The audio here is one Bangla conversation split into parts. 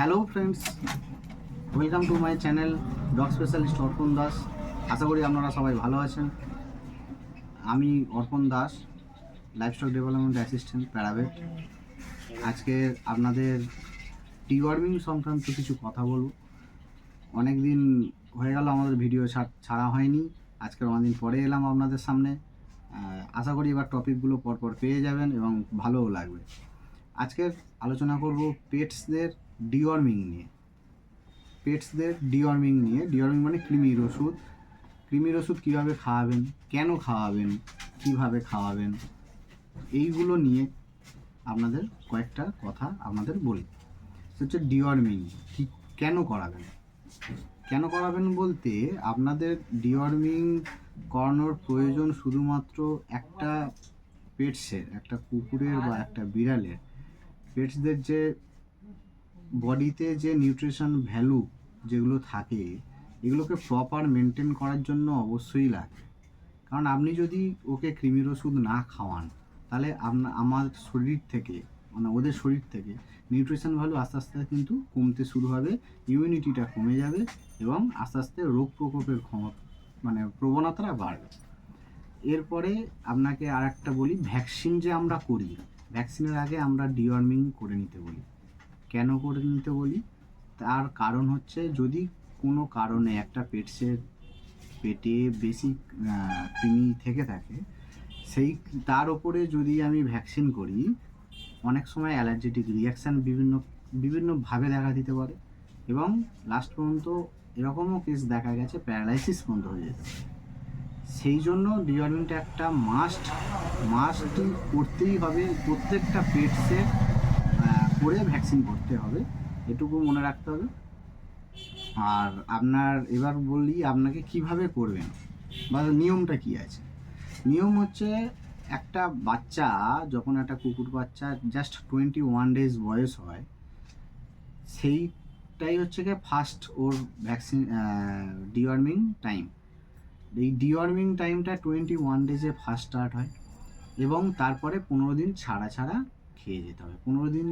Hello friends welcome to my channel dog specialist Arpan Das আশা করি আপনারা সবাই ভালো আছেন। আমি Arpan Das livestock development assistant paravet আজকে আপনাদের ডিওয়ার্মিং সংক্রান্ত কিছু কথা বলব। অনেক দিন হয়ে গেল, আমাদের ভিডিও ছাড়া হয়নি। আজকে অনেকদিন পরে এলাম আপনাদের সামনে। আশা করি এবার টপিকগুলো পরপর পেয়ে যাবেন এবং ভালোও লাগবে। আজকের আলোচনা করব পেটসদের ডিওয়ার্মিং নিয়ে। পেটসদের ডিওয়ার্মিং নিয়ে। ডিওয়ার্মিং মানে কৃমির ওষুধ। কৃমির ওষুধ কীভাবে খাওয়াবেন? কেন খাওয়াবেন? কীভাবে খাওয়াবেন? এইগুলো নিয়ে আপনাদের কয়েকটা কথা আপনাদের বলি। হচ্ছে ডিওয়ার্মিং। কি কেন করাবেন? কেন করাবেন বলতে আপনাদের ডিওয়ার্মিং করানোর প্রয়োজন শুধুমাত্র একটা পেটসের, একটা কুকুরের বা একটা বিড়ালের। পেটসদের যে বডিতে যে নিউট্রিশন ভ্যালু যেগুলো থাকে, এগুলোকে প্রপার মেনটেন করার জন্য অবশ্যই লাগে। কারণ আপনি যদি ওকে কৃমির ওষুধ না খাওয়ান, তাহলে আপনা আমার শরীর থেকে মানে ওদের শরীর থেকে নিউট্রিশন ভ্যালু আস্তে আস্তে কিন্তু কমতে শুরু হবে ইমিউনিটিটা কমে যাবে এবং আস্তে আস্তে রোগ প্রকোপের ক্ষমতা মানে প্রবণতাটা বাড়বে। এরপরে আপনাকে আর একটা বলি ভ্যাকসিন যে আমরা করি ভ্যাকসিনের আগে আমরা ডিওয়ার্মিং করে নিতে বলি। কেন করে নিতে বলি? তার কারণ হচ্ছে যদি কোনো কারণে একটা পেটসের পেটে বেশি কৃমি থেকে থাকে, সেই তার ওপরে যদি আমি ভ্যাকসিন করি, অনেক সময় অ্যালার্জেটিক রিয়াকশান বিভিন্ন বিভিন্নভাবে দেখা দিতে পারে এবং লাস্ট পর্যন্ত এরকমও কেস দেখা গেছে প্যারালাইসিস পর্যন্ত হয়ে যেতে সেই জন্য ডিওয়ার্মিংটা একটা মাস্ট মাস্ট করতেই হবে প্রত্যেকটা পেটসে করে ভ্যাকসিন করতে হবে, এটুকু মনে রাখতে হবে। আর আপনার, এবার বলি আপনাকে কীভাবে করবেন, বা নিয়মটা কি আছে? নিয়ম হচ্ছে একটা বাচ্চা, যখন একটা কুকুর বাচ্চা জাস্ট টোয়েন্টি ওয়ান ডেজ বয়স হয়, সেইটাই হচ্ছে গিয়ে ফার্স্ট ওর ভ্যাকসিন ডিওয়ার্মিং টাইম এই ডিওয়ার্মিং টাইমটা টোয়েন্টি ওয়ান ডেজে ফার্স্ট স্টার্ট হয়, এবং তারপরে পনেরো দিন ছাড়া ছাড়া খেয়ে যেতে হবে। পনেরো দিন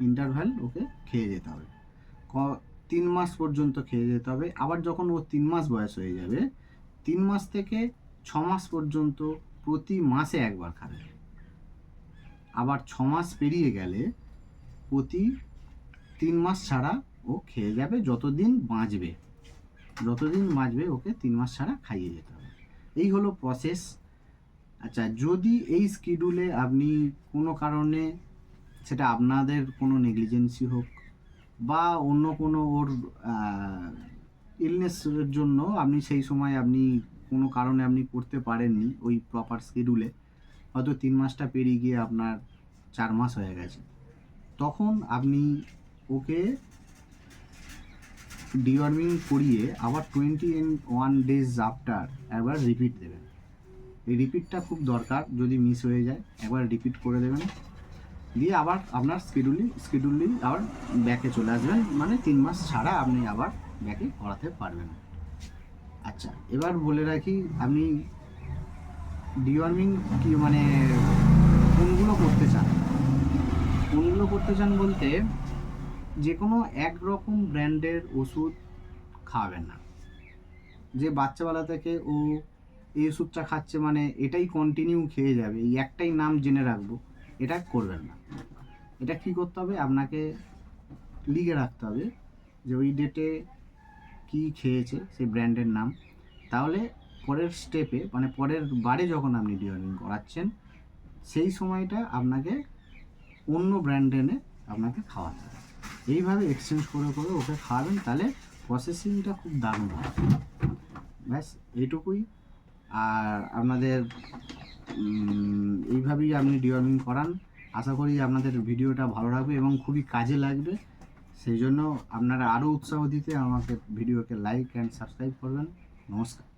ইন্টারভ্যাল ওকে খেয়ে যেতে হবে। ক- তিন মাস পর্যন্ত খেয়ে যেতে হবে। আবার যখন ও তিন মাস বয়স হয়ে যাবে, তিন মাস থেকে ছ মাস পর্যন্ত প্রতি মাসে একবার খাবে। আবার ছ মাস পেরিয়ে গেলে প্রতি তিন মাস ছাড়া ও খেয়ে যাবে যতদিন বাঁচবে। যতদিন বাঁচবে ওকে তিন মাস ছাড়া খাইয়ে যেতে হবে। এই হলো প্রসেস আচ্ছা যদি এই স্কিডিউলে আপনি কোনো কারণে সেটা আপনাদের কোনো নেগলিজেন্সি হোক বা অন্য কোনো ওর ইলনেসের জন্য আপনি সেই সময় আপনি কোনো কারণে আপনি করতে পারেননি ওই প্রপার শিডিউলে হয়তো তিন মাসটা পেরিয়ে গিয়ে আপনার চার মাস হয়ে গেছে। তখন আপনি ওকে ডিওয়ার্মিং করিয়ে আবার twenty and one days after একবার রিপিট দেবেন। এই রিপিটটা খুব দরকার, যদি মিস হয়ে যায়, একবার রিপিট করে দেবেন। দিয়ে আবার আপনার স্কেডুলি স্কেডুলি আবার ব্যাকে চলে আসবেন। মানে তিন মাস ছাড়া আপনি আবার ব্যাকে করাতে পারবেন। আচ্ছা এবার বলে রাখি, আপনি ডিওয়ার্মিং কি মানে কোনগুলো করতে চান? কোনগুলো করতে চান বলতে যে কোনো একরকম ব্র্যান্ডের ওষুধ খাওয়াবেন না। যে বাচ্চাবেলা থেকে ও এই ওষুধটা খাচ্ছে মানে এটাই কন্টিনিউ খেয়ে যাবে। এই একটাই নাম জেনে রাখব। এটা করবেন না। এটা কি করতে হবে? আপনাকে লিখে রাখতে হবে যে ওই ডেটে কি খেয়েছে, সেই ব্র্যান্ডের নাম। তাহলে পরের স্টেপে মানে পরের বারে যখন আপনি ডিওয়ার্মিং করাচ্ছেন, সেই সময়টা আপনাকে অন্য ব্র্যান্ড এনে আপনাকে খাওয়াতে হবে। এইভাবে এক্সচেঞ্জ করে করে ওকে খাওয়াবেন, তাহলে প্রসেসিংটা খুব দারুণ হবে। ব্যাস, এইটুকুই। আর আপনাদের এইভাবেই আপনি ডিওয়ার্মিং করান। আশা করি আপনাদের ভিডিওটা ভালো লাগবে এবং খুবই কাজে লাগবে। সেই জন্য আপনারা আরও উৎসাহ দিতে আমাকে ভিডিওকে লাইক অ্যান্ড সাবস্ক্রাইব করবেন। নমস্কার।